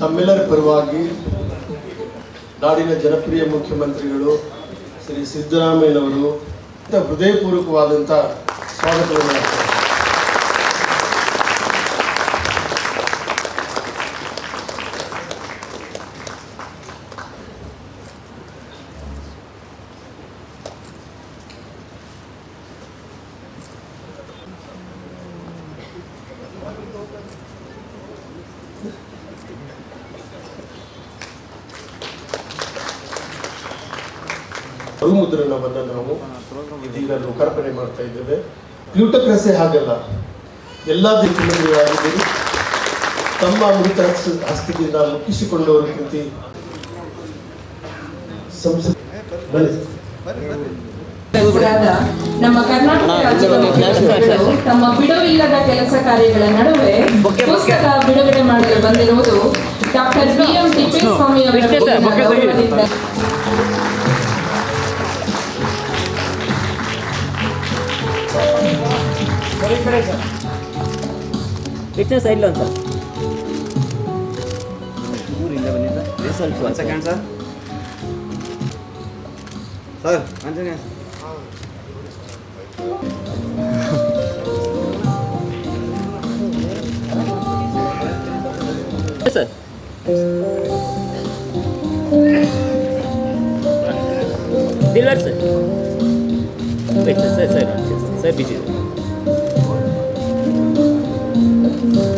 ತಮ್ಮೆಲ್ಲರ ಪರವಾಗಿ ನಾಡಿನ ಜನಪ್ರಿಯ ಮುಖ್ಯಮಂತ್ರಿಗಳು ಶ್ರೀ ಸಿದ್ದರಾಮಯ್ಯನವರು ಹೃದಯಪೂರ್ವಕವಾದಂಥ ಸ್ವಾಗತವನ್ನು ಮುದ್ರಣವನ್ನು ನಾವು ಇದೀಗ ಲೋಕಾರ್ಪಣೆ ಮಾಡ್ತಾ ಇದ್ದೇವೆ. ಪ್ಲೂಟೋಕ್ರಸಿ ಹಾಗಲ್ಲ. ಎಲ್ಲ ದಿಕ್ಕಿನಲ್ಲಿ ತಮ್ಮ ಮೃತ ಆಸ್ತಿಯಿಂದ ಹಸ್ತದಿಂದ ಮುಕ್ಕಿಸಿಕೊಂಡವರು ಕೃತಿ ನಮ್ಮ ಕರ್ನಾಟಕ ರಾಜ್ಯದ ತಮ್ಮ ಬಿಡುವಿಲ್ಲದ ಕೆಲಸ ಕಾರ್ಯಗಳ ನಡುವೆ ಪುಸ್ತಕ ಬಿಡುಗಡೆ ಮಾಡಲು ಬಂದಿರುವುದು ಡಾಕ್ಟರ್ ಬಿ ಎಂ ತಿಪ್ಪೇಸ್ವಾಮಿ ಅವರ ಗೌರವದಿಂದ ಪಿಕ್ಚರ್ ಸೈಡ್ ಒಂದು ಊರಿಂದ ಬಂದಿದ್ದ ಸ್ವಲ್ಪ one second sir sir Anjaneya sir Dilwar sir wait sir sir sir sir busy Mm-hmm.